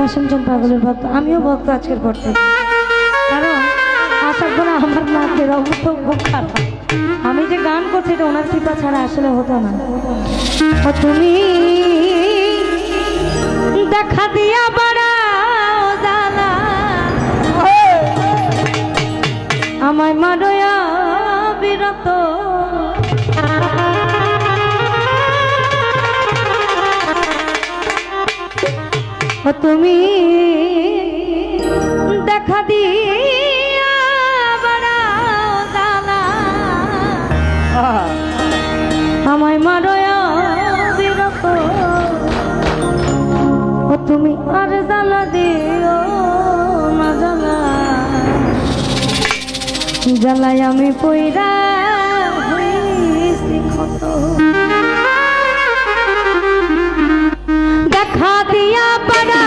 কাশিমচন্দ পাগলের ভক্ত। আমিও ভক্ত আজকের পর থেকে। কারণ আশা করে আমার নাচের অবস্থা খুব খারাপ আমি যে গান করছি এটা ওনার কৃপা ছাড়া আসলে হতো না। তুমি দেখা দিয়া বাড়া আমায় মারোয়া তুমি দেখা দি দানা আমায় মারয় বিরত ও তুমি আর জ্বালা দিও না জ্বালা জ্বালায় আমি পইরা হয়েছি খাদিয়া পাড়া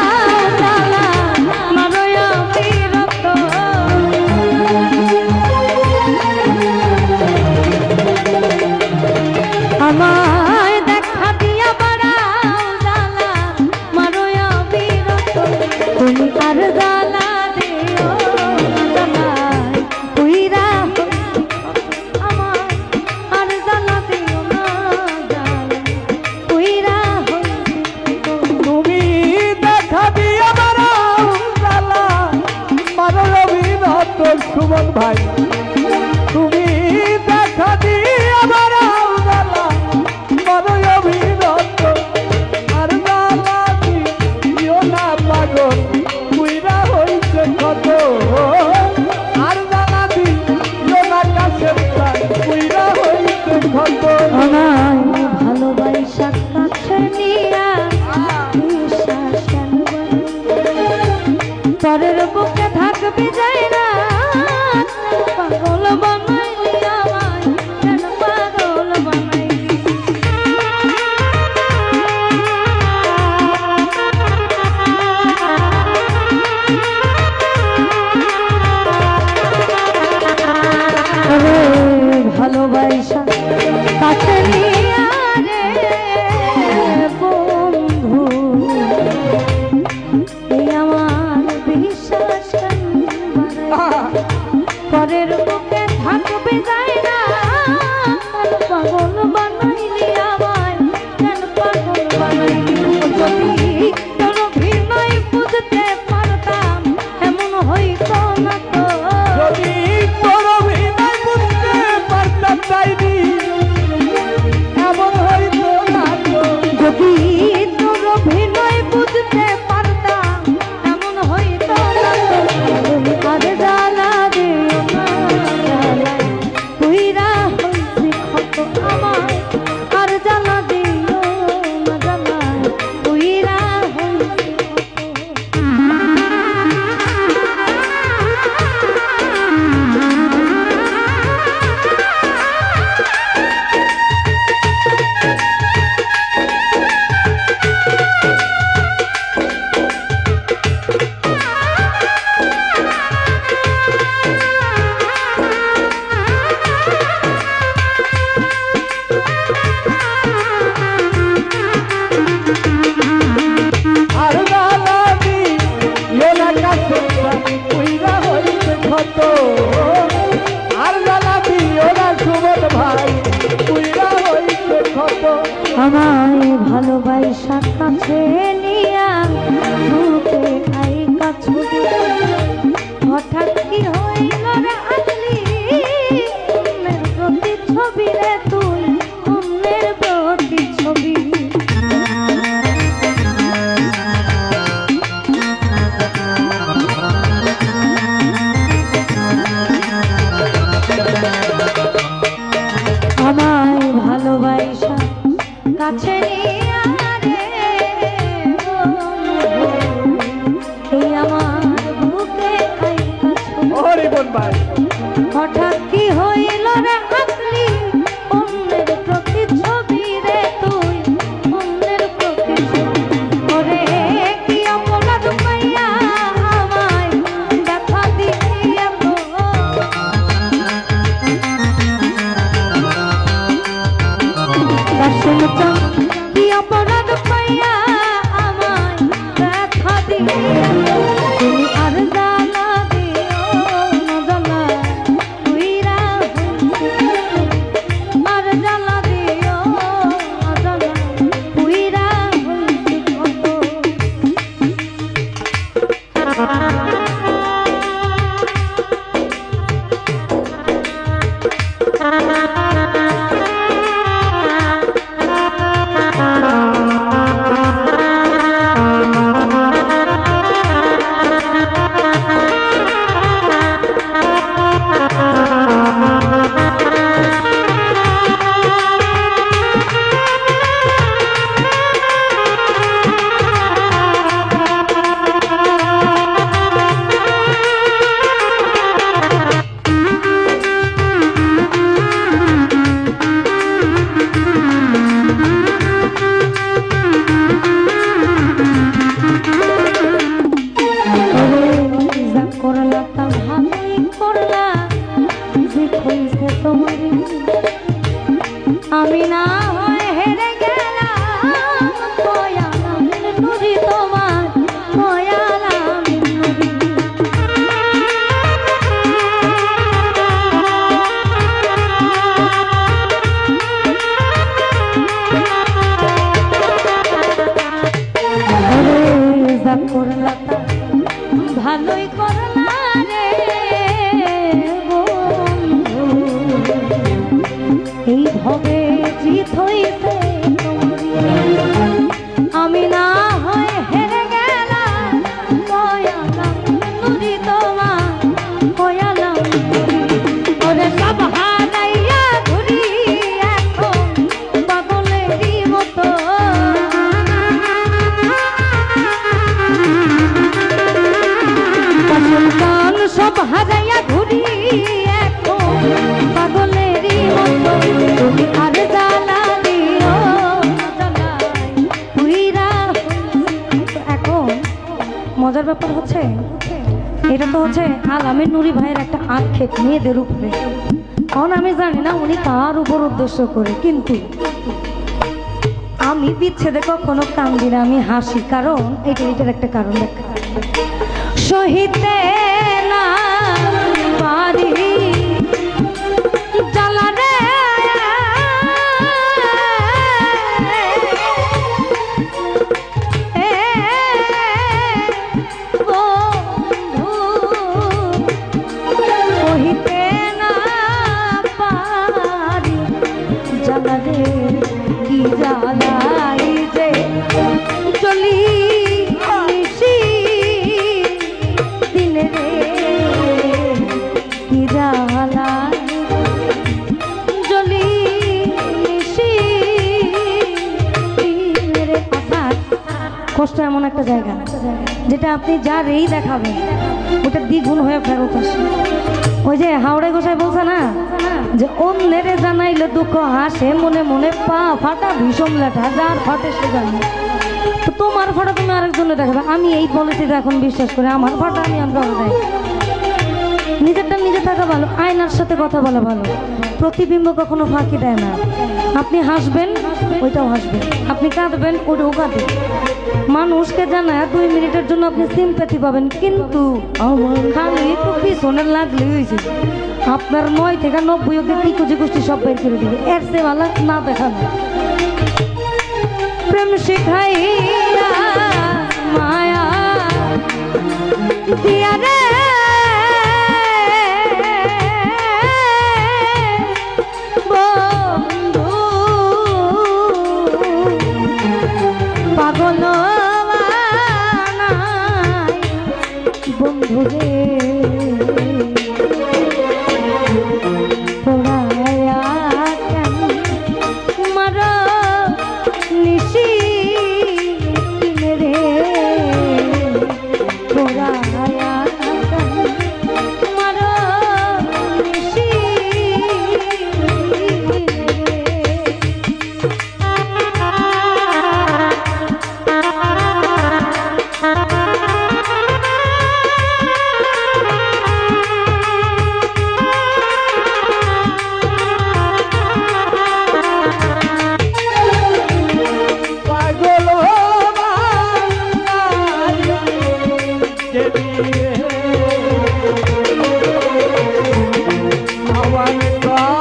আমার সুমন ভাই। আমায় ভালোবাসা কাছে নিয়া বুকে আই ব্যাপার হচ্ছে? এটা তো হচ্ছে আলামের নুরি ভাইয়ের একটা আক্ষেপ, মেয়েদের উপরে। কারণ আমি জানি না উনি তার উপর উদ্দেশ্য করে, কিন্তু আমি বিচ্ছেদে কখনো কান্দি না, আমি হাসি, কারণ এটা এটার একটা কারণ দেখা। সহিতে কষ্ট এমন একটা জায়গা, যেটা আপনি যা রেই দেখাবেন, ওটা দ্বিগুণ হয়ে ফেরত আসে। ওই যে হাওড়ে গোসাই বলছে না, যে অন্যের জানাইলে দুঃখ হাসে, মনে মনে পা ফাটা, ভীষণ লেঠা যার ফাটে সে জানে। তো তোমার ফাটা তুমি আরেকজনে দেখাবে, আমি এই পলিসিটা এখন বিশ্বাস করি, আমার ফাটা আমি আর কারও দেয় নিজেরটা নিজে থাকা ভালো, আয়নার সাথে কথা বলা ভালো, প্রতিবিম্ব কখনো ফাঁকি দেয় না। আপনি হাসবেন? ওইটাও হাসবেন আপনি কাঁদবেন ওটাও কাঁদবে মানুষকে জানায় দুই মিনিটের জন্য আপনি সিম্প্যাথি পাবেন কিন্তু খালি একটু লাগলে হয়েছে আপনার নয় থেকে নব্বই অব্দি টিকুজি গোষ্ঠী সব বের করে দিবে। এর সে ভালো না দেখানো প্রেম শিখাইয়া মায়া আমার কথা